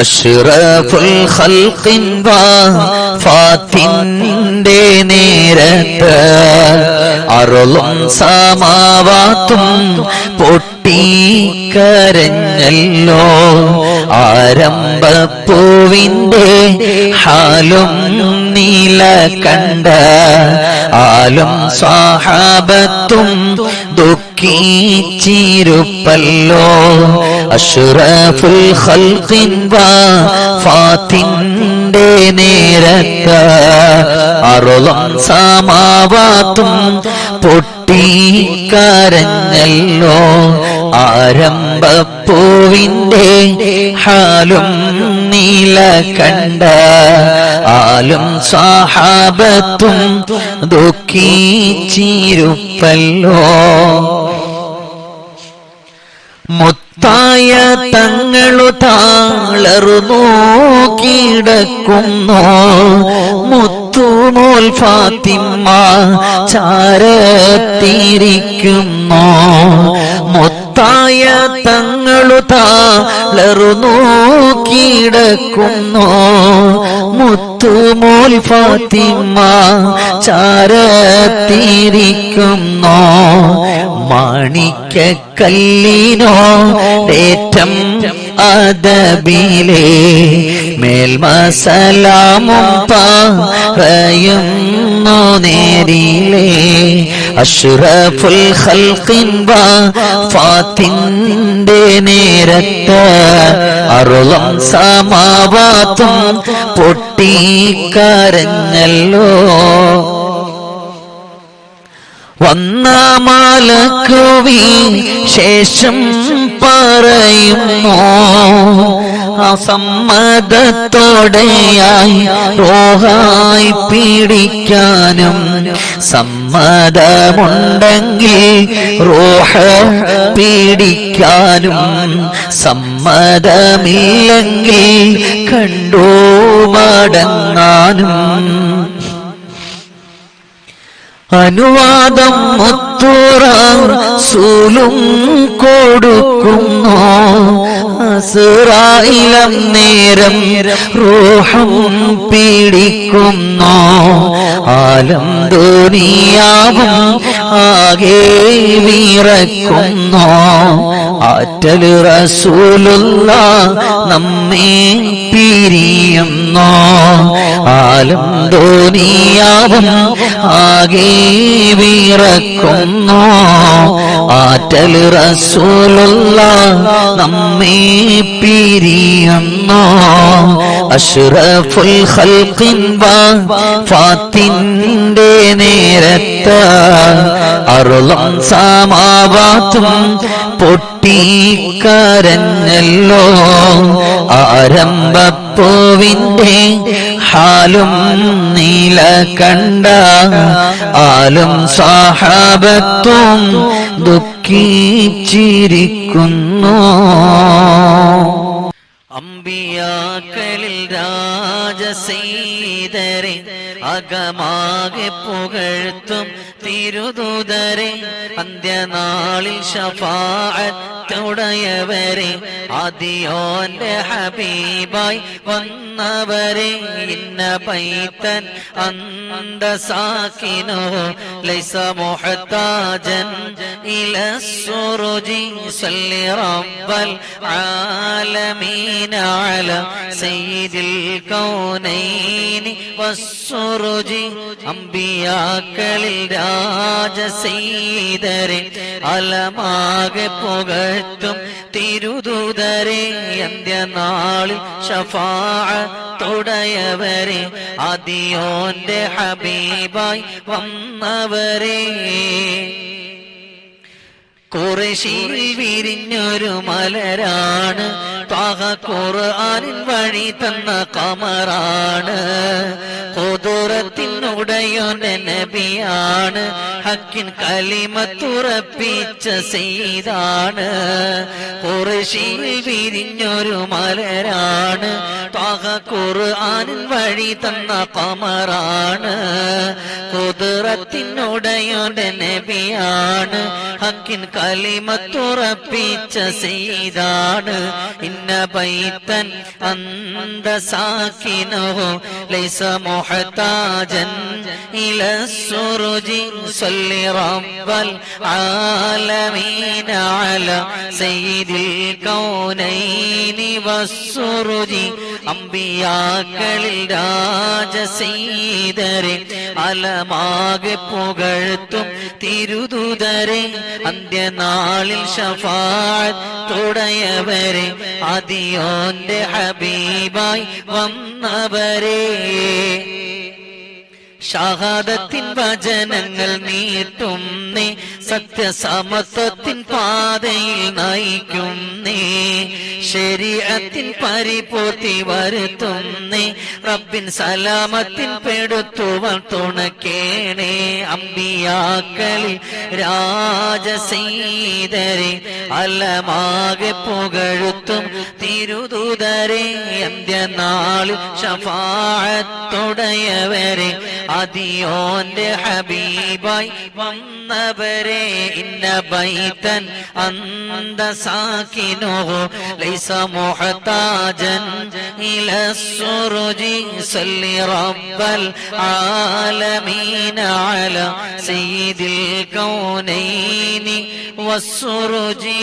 അഷ്റഫുൽ ഖൽഖിൻ ഫാത്തിന്റെ നേരത്ത് അറുളും സമാവാത്തും പൊട്ടിക്കരഞ്ഞല്ലോ. ആരംഭപ്പൂവിന്റെ ഹാലും നീല കണ്ട ആലും സ്വാഹാബത്തും ദുഃഖിച്ചിരുപ്പല്ലോ. അഷ്റഫുൽ ഖൽഖിൻ ഫാത്തിന്റെ നേരത്ത് അറുളം സമാവാത്തും പൊട്ടിക്കരഞ്ഞല്ലോ. ആരംഭപ്പൂവിന്റെ ഹാലും നീല കണ്ട ആലും സാഹാബത്തും ദുഃഖിച്ചിരുപ്പല്ലോ. മുത്തായ തങ്ങളു താളറുന്നു കിടക്കുന്നു മുത്തുമോൽ ഫാത്തിമ്മ ചാരത്തിരിക്കുന്നു. മുത്തായ തങ്ങളു താളറുന്നു കിടക്കുന്നു മുത്തുമോൽ ചാരത്തിരിക്കുന്നോ. മാണിക്ക കല്ലിനോ ഏറ്റം അതബിലെ മേൽമസലാമും നേരിലെ. അഷ്റഫുൽ ഖൽഖിൻ ഫാത്തിന്റെ നേരത്ത് അറുളം സമാവാത്തും പൊട്ടിക്കരഞ്ഞല്ലോ വന്ന മാലക്കുവി ശേഷം പറയുന്നു അസമ്മതത്തോടെയായി റോഹായി പീഡിക്കാനും സമ്മതമുണ്ടെങ്കിൽ റോഹ പീഡിക്കാനും സമ്മതമില്ലെങ്കിൽ കണ്ടോ മടങ്ങാനും. അനുവാദം മുത്തുറൂലും കൊടുക്കുന്നു. അസുറായിലം നേരം റൂഹം പീഡിക്കുന്നു ആലം ദുനിയാവും ആകെ വിറക്കുന്നു ആറ്റൽ റസൂലുള്ള നമ്മെ പിരിയുന്നു. ആലം തോന്നിയാവും ആകെ വിറക്കുന്നു ആറ്റൽ റസൂലുള്ള നമ്മെ പിരിയുന്നു. അഷ്റഫുൽ ഖൽഖിൻ ഫാത്തിന്റെ നേരത്ത് അറുളം സമാവാത്തും പൊട്ടിക്കരഞ്ഞല്ലോ. ആരംഭപ്പൂവിന്റെ ഹാലും നീല കണ്ട ആലും സാഹാബത്തും ദുഃഖിച്ചിരിക്കുന്നു. അമ്പിയാക്കളിൽ രാജസീതരെ അകമാകെ പുകഴ്ത്തും തിരുദൂതരെ. അന്ത്യനാളിൽ വാഴ്ത്തുടയവരെ ആദിയോന്റെ ഹബീബായി വന്നവരെ ഇന്ന പൈത്തൻ അന്ത സാക്കിനോ ലൈസ മുഹത്താജൻ ഇല സുറുജി സല്ലി റബ്ബൽ ആലമീന അല സയ്യിദിൽ കൗനൈനി വസ്സുറുജി അമ്പിയാക്കളിൽ രാജ സയ്യിദരെ അലമാകെ പുകഴ് പുകഴ്ത്തും തിരുദൂതരെ അന്ത്യനാളിൽ ഷഫാ തുടയവരെ അതിയോന്റെ ഹബീബായി വന്നവരെ. കുറശിയിൽ വിരിഞ്ഞൊരു മലരാണ്. പാക ഖുർആനിൻ വഴി തന്ന കമറാണ്. കുതിറത്തിനുടയോന്റെ നബിയാണ്. ഹക്കിൻ കലിമത്തുറപ്പിച്ച സെയ്താണ് കുറശിയിൽ വിരിഞ്ഞൊരു മലരാണ്. ത്വാഹ ഖുർആനിൻ വഴി തന്ന കമറാണ്. കുതിറത്തിനുടയോന്റെ നബിയാണ്. ഹക്കിൻ കലിമത്തുറപ്പിച്ച സെയ്താണ് ഇന്ന ബൈത്തൻ അന്ത സാക്കിനഹു ലൈസ മുഹതാജൻ ഇല സുറുജി സല്ലി റബ്ബൽ ആലമീന അല സയ്യിദിൽ കൗനൈനി വസ്സുറുജി അമ്പിയാക്കളിൽ രാജസീതരെ അലമാകെ പുകഴ്ത്തും തിരുതുതരെ അന്ത്യനാളിൽ ഷഫാത്തുടയവരെ അതിയോന്റെ ഹബീബായി വന്നവരെ. ഷഹാദത്തിൻ വചനങ്ങൾ നീട്ടുന്നേ സത്യസമത്വത്തിൻ പാതയിൽ നയിക്കുന്നേ. ശരീരത്തിൻ പരിപൂർത്തി വരുത്തുന്നേ. റബ്ബിൻ സലാമത്തിൻ പെടുത്തുവൻ തുണക്കേണേ. അമ്പിയാക്കളിൽ രാജസീതരെ അലമാകെ പുകഴുത്തും തിരുതുതരെ അന്ത്യനാളിൽ ഷഫാഴത്തുടയവരെ അതിയോന്റെ ഹബീബായി വന്നവരെ. ഇന്ന ബൈത്തൻ അന്ത സാക്കിനോ ലൈസ മുഹതാജൻ ഇല സുറുജി സല്ലി റബ്ബൽ ആലമീന അല സയ്യിദിൽ കൗനൈനി വസ്സുറുജി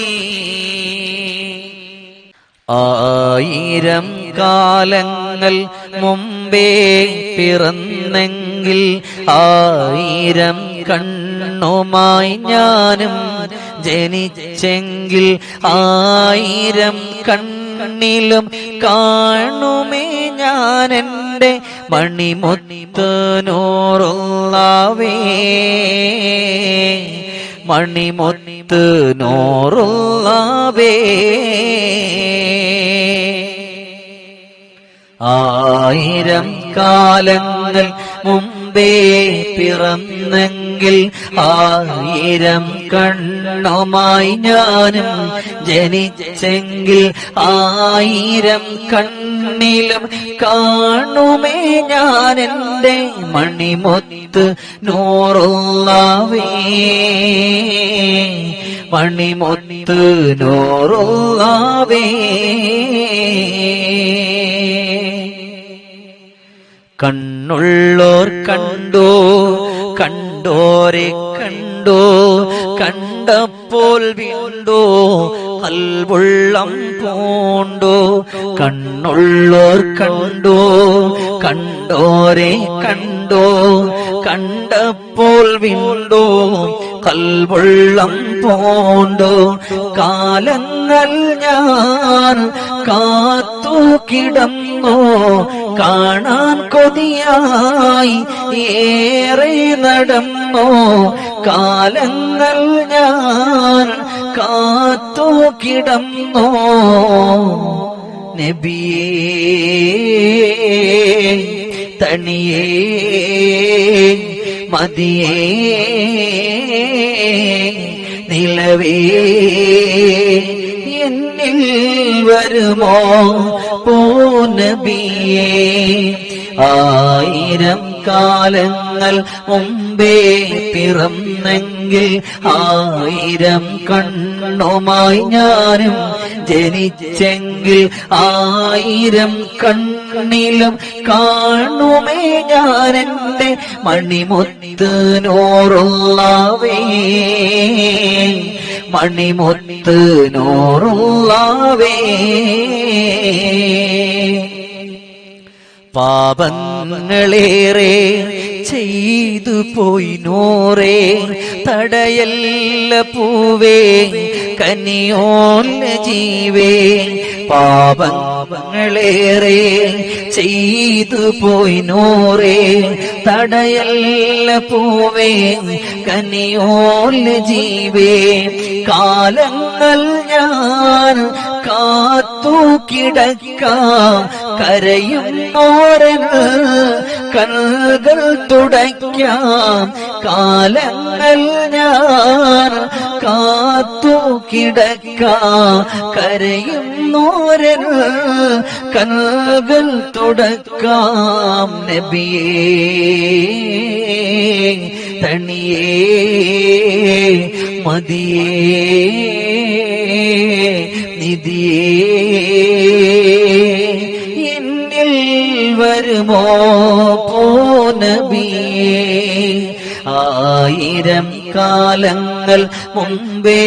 ആയിരം കാലങ്ങൾ മുമ്പേ പിറന്നെങ്കിൽ ആയിരം കണ്ണുമായി ഞാനും ജനിച്ചെങ്കിൽ ആയിരം കണ്ണിലും കാണുമേ ഞാനെന്റെ മണിമൊത്തനോറുള്ളവേ. മണിമൊത്ത് നോറുള്ളവേ ആയിരം കാലങ്ങൾ മുമ്പേ പിറന്നെങ്കിൽ ആയിരം കണ്ണുമായി ഞാനും ജനിച്ചെങ്കിൽ ആയിരം കണ്ണിലും കാണുമേ എന്റെ മണിമൊത്ത് നൂറുള്ളവേ മണിമൊത്ത് നൂറുള്ളവേ കണ്ണുള്ളോർ കണ്ടോ കണ്ടോരെ കണ്ടോ കണ്ടപ്പോൾ വീണ്ടോ കൽവുള്ളം പൂണ്ടോ കണ്ണുള്ളോർ കണ്ടോ കണ്ടോരെ കണ്ടോ കണ്ടപ്പോൾ വീണ്ടോ കൽവുള്ളം പോണ്ടു. കാലങ്ങൾ ഞാൻ കാത്തു കിടന്നു. കാണാൻ കൊതിയായി ഏറെ നടന്നു. കാലങ്ങൾ ഞാൻ കാത്തു കിടന്നു. നബിയേ തണിയേ മതിയേ. നിലവേ എന്നിൽ വരുമോ പൂനബിയേ? ആയിരം കാലങ്ങൾ മുമ്പേ പിറന്നെങ്കിൽ ആയിരം കണ്ണുമായി ഞാനും ജനിച്ചെങ്കിൽ ആയിരം കണ്ണിലും കാണുമേ എന്റെ മണിമുത്ത് നോറുള്ളവേ. മണിമുത്ത് നോറുള്ളവേ. പാപങ്ങളേറെ ചെയ്തു പോയി നോറേ. തടയല്ല പൂവേ കനിയോല്ല ജീവേ. പാപങ്ങളേറെ ചെയ്തു പോയി നൂറേ. തടയല്ല പൂവേ കനിയോൽ ജീവേ. കാലങ്ങൾ ഞാൻ കാത്തു കിടക്കാം. കരയും ഓരൻ കണ്ണുകൾ തുടയ്ക്കാം. കാലങ്ങൾ ഞാൻ കാത്തു കിടക്കാം കരയുന്നോരൻ ഓരൻ തുടക്കാം നബിയേ തണിയേ മതിയേ നിധിയേ. എന്നിൽ വരുമോ പോ നബിയേ? ആയിരം കാലങ്ങൾ മുമ്പേ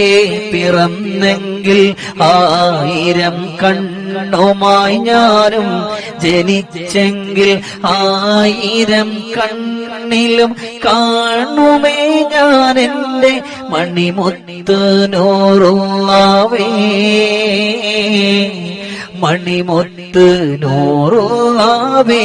പിറന്നെങ്കിൽ ആയിരം കണ്ണുമായി ഞാനും ജനിച്ചെങ്കിൽ ആയിരം കണ്ണിലും കാണുമേ ഞാൻ എന്റെ മണിമുത്ത് നോറുള്ളാവേ മണിമുത്ത് നോറുള്ളാവേ